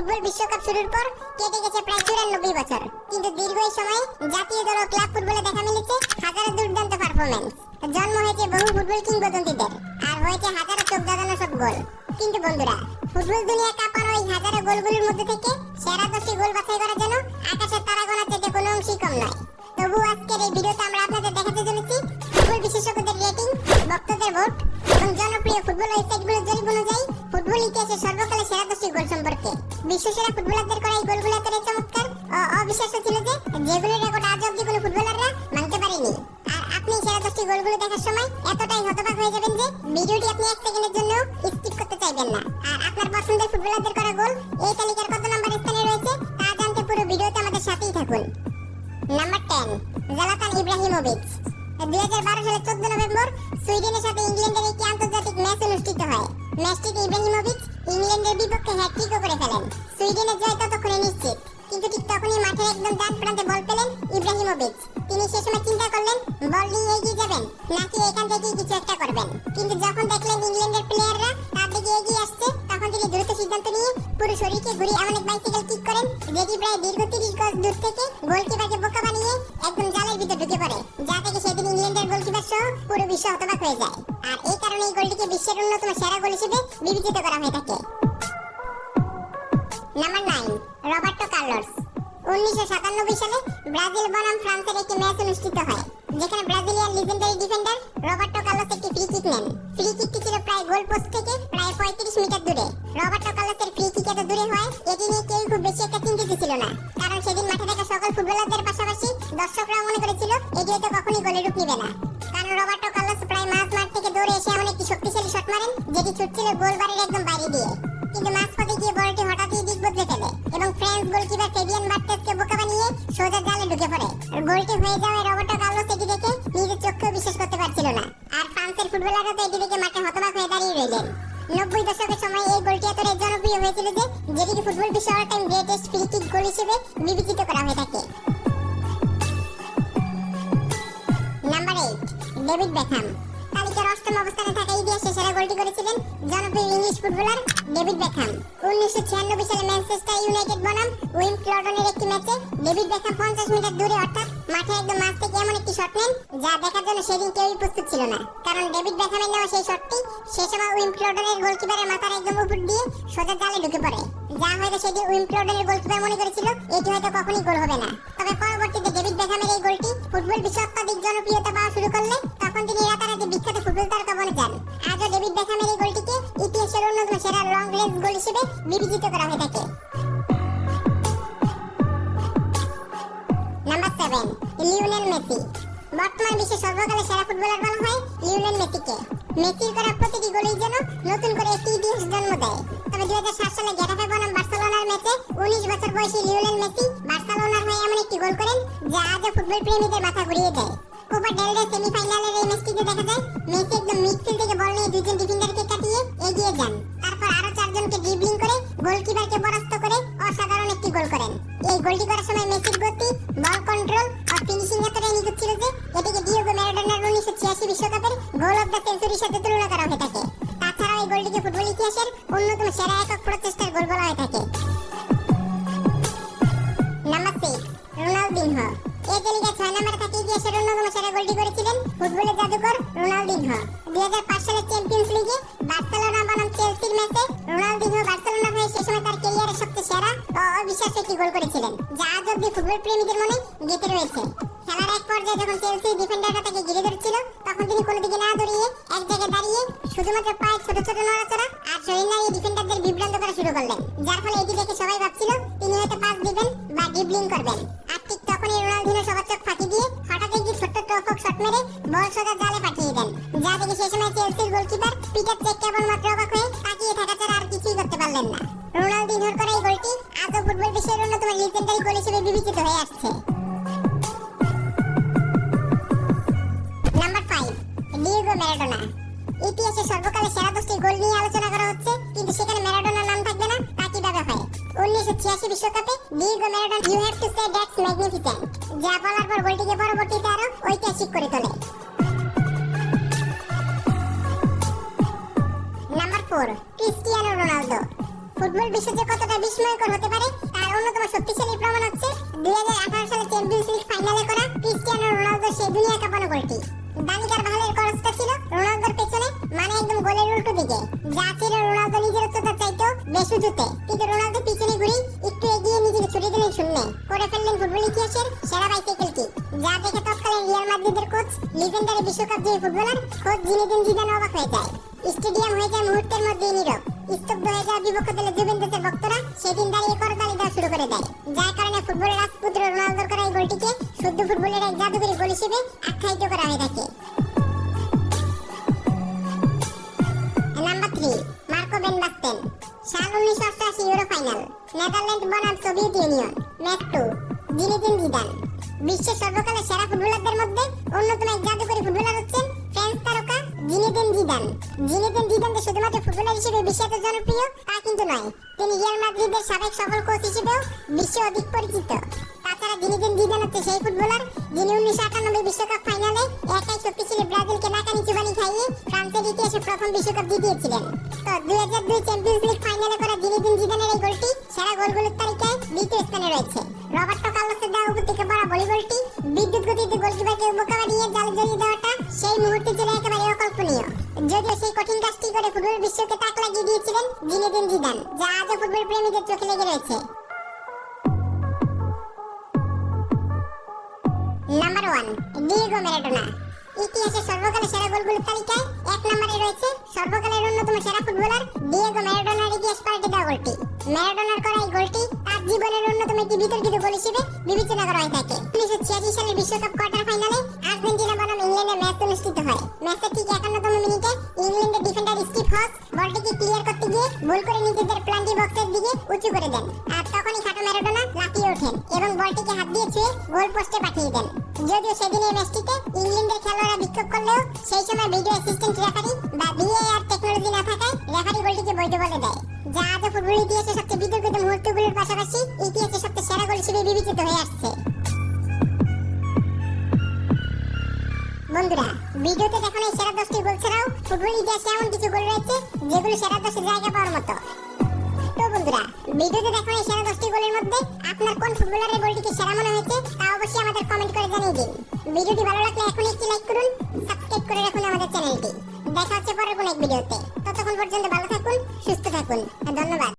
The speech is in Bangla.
ফুটবল বিশ্বকাপ শুরুর পর কেটে গেছে প্রায় চুরানব্বই বছর। কিন্তু দীর্ঘ এই সময় জাতীয় দল ও ক্লাব ফুটবলে দেখা মিলেছে হাজারো দুর্দান্ত পারফরমেন্স জন্ম হয়েছে বহু ফুটবল কিংবদন্তিদের, আর হয়েছে হাজারো চোখ দাদানো সব গোল। কিন্তু বন্ধুরা, ফুটবল দুনিয়া কাঁপানো এই হাজারো গোলগুলির মধ্যে থেকে সেরা দশটি গোল বাছাই করার বিশ্বসেরা ফুটবলারদের করা এই গোলগুলো এতটাই চমৎকার। অবিশ্বাস্য ছিল যে যেগুলোর রেকর্ড আজ অব্দি কোনো ফুটবলাররা ভাঙতে পারেনি। আর আপনি সেরা দশটি গোলগুলো দেখার সময় এতটাই হতবাক হয়ে যাবেন যে ভিডিওটি আপনি এক সেকেন্ডের জন্য স্কিপ করতে চাইবেন না। আর আপনার পছন্দের ফুটবলারদের করা গোল এই তালিকার কত নম্বর স্থানে রয়েছে তা জানতে পুরো ভিডিওতে আমাদের সাথেই থাকুন। Number ten Zlatan Ibrahimovic. দুই হাজার বারো সালের চোদ্দ নভেম্বর সুইডেনের সাথে ইংল্যান্ডের একটি আন্তর্জাতিক ম্যাচ অনুষ্ঠিত হয়। ম্যাচটিতে ইব্রাহিমোভিচ ইংল্যান্ডের বিপক্ষে হ্যাটট্রিকও করে ফেলেন। সুইডেনের জয় ততক্ষণে নিশ্চিত। কিন্তু ঠিক তখনই মাঠের একদম ডান প্রান্তে বল পেলেন ইব্রাহিমোভিচ। তিনি সে সময় চিন্তা করলেন, বল নিয়ে এগিয়ে যাবেন, নাকি এখান থেকেই কিছু একটা করবেন। কিন্তু যখন দেখলেন ইংল্যান্ডের প্লেয়াররা তার দিকে এগিয়ে আসছে, তখন তিনি দ্রুত সিদ্ধান্ত নিয়ে পুরো শরীরকে ঘুরিয়ে এমন এক বাইসাইকেল কিক করেন, যেটি প্রায় দীর্ঘ তিরিশ গজ দূর থেকে গোলকিপারকে বোকা বানিয়ে একদম জালের ভিতর ঢুকে পড়ে, যা থেকে সেদিন ইংল্যান্ডের গোলকিপার সহ পুরো বিশ্ব হতবাক হয়ে যায়। আর এই কারণে এই গোলটিকে বিশ্বের অন্যতম সেরা গোল হিসেবে বিবেচিত করা হয়ে থাকে। নাম্বার নাইন রবার্টো কার্লোস উনিশশো সাতানব্বই সালে ব্রাজিল বনাম ফ্রান্সের একটি ম্যাচ অনুষ্ঠিত হয়, যেখানে Brazilian legendary defender Roberto Carlos একটি ফ্রি কিক নেন। ফ্রি কিকটি ছিল প্রায় গোল পোস্ট থেকে প্রায় পঁয়ত্রিশ মিটার দূরে। রবার্টো কার্লোসের ফ্রি কিক এত দূরে হয়, এটি নিয়ে কেউ খুব বেশি একটা চিন্তিত ছিল না। কারণ সেদিন মাঠে থাকা সকল ফুটবলারদের পাশাপাশি দর্শকরাও মনে করেছিল এটি হয়তো কখনই গোলে রূপ নিবে না। কারণ রবার্টো কার্লোস প্রায় মাঝ মাঠ থেকে দৌড়ে এসে এমন একটি শক্তিশালী শট মারেন, যেটি ছুটছিল গোল বাড়ির একদম বাইরে দিয়ে। নব্বই দশকের সময় এই গোলটি এতটাই জনপ্রিয় হয়েছিল যে, যেটিকে ফুটবল বিশ্ব all time greatest free kick goal হিসেবে বিবেচিত করা হয়ে থাকে। নাম্বার এইট ডেভিড বেকহাম তালিকার অষ্টম অবস্থানে থাকা ইতিহাসে সেরা গোলটি করেছিলেন জনপ্রিয় ইংলিশ ফুটবলার ডেভিড বেকহাম উনিশশো ছিয়ানব্বই সালে ম্যানচেস্টার ইউনাইটেড বনাম উইম্বলডনের একটি ম্যাচে ডেভিড বেকহাম পঞ্চাশ মিটার দূরে, অর্থাৎ মাঠে একদম মাঝ থেকে এমন একটি শট নেন, যা দেখার জন্য সেদিন কেউই প্রস্তুত ছিল না। কারণ ডেভিড বেকহামের নেওয়া সেই শটটি সে সময় উইম্বলডনের গোলকিপারের মাথার একদম উপর দিয়ে সোজা জালে ঢুকে পড়ে। যা হয়তো সেদিন উইম্বলডনের গোলকিপার মনে করেছিল, এটি হয়তো কখনই গোল হবে না। তবে পরবর্তীতে ডেভিড বেকহামের এই গোলটি ফুটবল বিশ্ব অত্যাধিক জনপ্রিয়তা পাওয়া শুরু করলে, তখন তিনি রাতারাতি বিখ্যাত ফুটবল তারকা বনে যান। আজও ডেভিড বেকহামের এই গোলটিকে ইতিহাসের অন্যতম সেরা লং রেঞ্জ গোল হিসেবে বিবেচিত করা মেসির করা প্রতিটি গোলই যেন নতুন করে একটি ইতিহাস জন্ম দেয়। তবে দুই হাজার সাত সালে গেটাফে বনাম বার্সেলোনার ম্যাচে উনিশ বছর বয়সী লিওনেল মেসি বার্সেলোনার হয়ে এমন একটি গোল করেন যা আজও ফুটবল প্রেমীদের মাথা ঘুরিয়ে দেয়। কোপা ডেল রে সেমিফাইনালের এই ম্যাচটিতে দেখা যায় মেসি একদম মিডফিল্ড সেঞ্চুরির সাথে তুলনা করা হয়ে থাকে। তাছাড়াও এই গোলটিকে ফুটবল ইতিহাসের অন্যতম সেরা একক প্রচেষ্টার গোল বলা হয়ে থাকে। নাম্বার খেলার এক পর্যায়ে যখন চেলসি ডিফেন্ডাররা মেরে বল সোজা জালে পাঠিয়ে দেন। যা দেখে সে সময় চেলসির গোলকিপার পিটার চেক কেবলমাত্র অবাক হয়ে তাকিয়ে থাকা ছাড়া আর কিছুই করতে পারলেন না। রোনালদিনোর করা এই গোলটি আজও ফুটবল বিশ্বের অন্যতম লিজেন্ডারি গোল হিসেবে বিবেচিত হয়ে আসছে। ইতিহাসে সর্বকালের সেরা দশটি গোল নিয়ে আলোচনা করা হচ্ছে, কিন্তু সেখানে ম্যারাডোনার নাম থাকবে না, তা কীভাবে হয়? উনিশশো ছিয়াশি বিশ্বকাপে Diego Maradona you have to say that's magnificent যা বলার পর গোলটিকে পরবর্তীতে ঐতিহাসিক করে তোলে। Number four Cristiano Ronaldo football বিশ্ব যে কতটা বিস্ময়কর হতে পারে, তার অন্যতম শক্তিশালী প্রমাণ হচ্ছে দুই হাজার আঠারো সালে চ্যাম্পিয়ন্স লিগ ফাইনালে করা ক্রিস্টিয়ানো রোনালদো সেই দুনিয়া কাঁপানো গোলটি। দানিকার ভালের খরচটা ছিল রোনালদোর পেছনে মানে একদম গোলের উল্টো দিকে। যা ছিল রোনালদো নিজের উচ্চতা চাইতেও বেশ উঁচুতে। কিন্তু রোনালদো মাদ্রিদের কোচ লিজেন্ডারি বিশ্বকাপ জয়ী ফুটবলার কোচ জিনেদিন জিদান অবাক হয়ে যায়। স্টেডিয়াম হয়ে যায় মুহূর্তের মধ্যেই নীরব। স্তব্ধ হয়ে যাওয়া বিপক্ষ দলের জুভেন্টাসের ভক্তরা সেদিন দাঁড়িয়ে করতালি দেওয়া শুরু করে দেয়। যার কারণে ফুটবলের রাজপুত্র রোনালদোর করা এই গোলটিকে শুদ্ধ ফুটবলের এক জাদুকরী গোল হিসেবে আখ্যায়িত করা হয়ে থাকে। Number three Marco van Basten. সাল উনিশশো অষ্টআশি ইউরো ফাইনাল নেদারল্যান্ড বনাম Soviet Union match two Zinedine Zidane. বিশ্বের সর্বকালের সেরা ফুটবলারদের মধ্যে অন্যতম এক জাদুকরী ফুটবলার হচ্ছেন ফ্রান্স তারকা জিনেদিন জিদান। জিনেদিন জিদান যে শুধুমাত্র ফুটবলার হিসেবে বিশ্বে এত জনপ্রিয় তা কিন্তু নয়, তিনি রিয়াল মাদ্রিদের সাবেক সফল কোচ হিসেবেও বিশ্বে অধিক পরিচিত। তাছাড়া জিনেদিন জিদান হচ্ছে সেই ফুটবলার যিনি উনিশশো আটানব্বই বিশ্বকাপ ফাইনালে একাই শক্তিশালী ব্রাজিলকে নাকানি চুবানি খাইয়ে ফ্রান্সের ইতিহাসে প্রথম বিশ্বকাপ জিতিয়েছিলেন। তো দুই হাজার দুই চ্যাম্পিয়ন্স লিগ ফাইনালে করা জিনেদিন জিদানের এই গোলটি সেরা গোলগুলোর তালিকায় দ্বিতীয় স্থানে রয়েছে। রবার্টো কার্লোসের গোলকিপারকে বোকা বানিয়ে জালে জড়িয়ে দেওয়াটা, সেই মুহূর্তে ছিল একেবারে অকল্পনীয়। যদিও সেই কঠিন কাজটি করে ফুটবল বিশ্বকে তাক লাগিয়ে দিয়েছিলেন জিনেদিন জিদান, যা আজও ফুটবল প্রেমীদের চোখে লেগে রয়েছে। নাম্বার ওয়ান ডিয়েগো ম্যারাডোনা ইতিহাসের সর্বকালের সেরা গোলগুলোর তালিকায় এক নম্বরে রয়েছে সর্বকালের অন্যতম সেরা ফুটবলার ডিয়েগো ম্যারাডোনার ইতিহাস পাল্টে দেওয়া গোলটি। ম্যারাডোনার করা এই গোলটি তার জীবনের অন্যতম একটি বিতর্কিত গোল হিসেবে বিবেচনা করা হয়ে থাকে। উনিশশো ছিয়াশি সালের বিশ্বকাপ কোয়ার্টার ফাইনালে আর্জেন্টিনা বনাম ইংল্যান্ডের ম্যাচ অনুষ্ঠিত হয়। ম্যাচের ঠিক একান্নতম মিনিটে ইংল্যান্ডের ডিফেন্ডার স্টিভ হস বলটিকে ক্লিয়ার করতে গিয়ে ভুল করে নিজেদের প্লান্টি বক্সের দিকে উঁচু করে দেন। আর তখনই খাটো ম্যারাডোনা লাফিয়ে ওঠেন এবং বলটিকে হাত দিয়ে ছুঁয়ে গোল পোস্টে পাঠিয়ে দেন। যদিও সেদিন এই ম্যাচটিতে ইংল্যান্ডের খেলোয়াড়রা বিক্ষোভ করলেও সেই সময় ভিডিও অ্যাসিস্ট্যান্ট রেফারি বা ভিএআর টেকনোলজি না থাকায় রেফারি গোলটিকে বৈধ বলে দেয়, যা আজও ফুটবল ইতিহাসে সবচেয়ে ফুটবল ইতিহাসে এমন কিছু গোল রয়েছে যেগুলো সেরা দশে জায়গা পাওয়ার মতো। তো বন্ধুরা, ভিডিওতে দেখো এই সেরা দশটি গোলের মধ্যে আপনার কোন ফুটবলারের গোলটিকে সেরা মনে হয়েছে তা অবশ্যই আমাদের কমেন্ট করে জানিয়ে দিন। ভিডিওটি ভালো লাগলে এখন একটি লাইক করুন সাবস্ক্রাইব করে রাখুন আমাদের চ্যানেলটি দেখা হচ্ছে পরের কোন এক ভিডিওতে। ততক্ষণ পর্যন্ত ভালো থাকুন, সুস্থ থাকুন, ধন্যবাদ।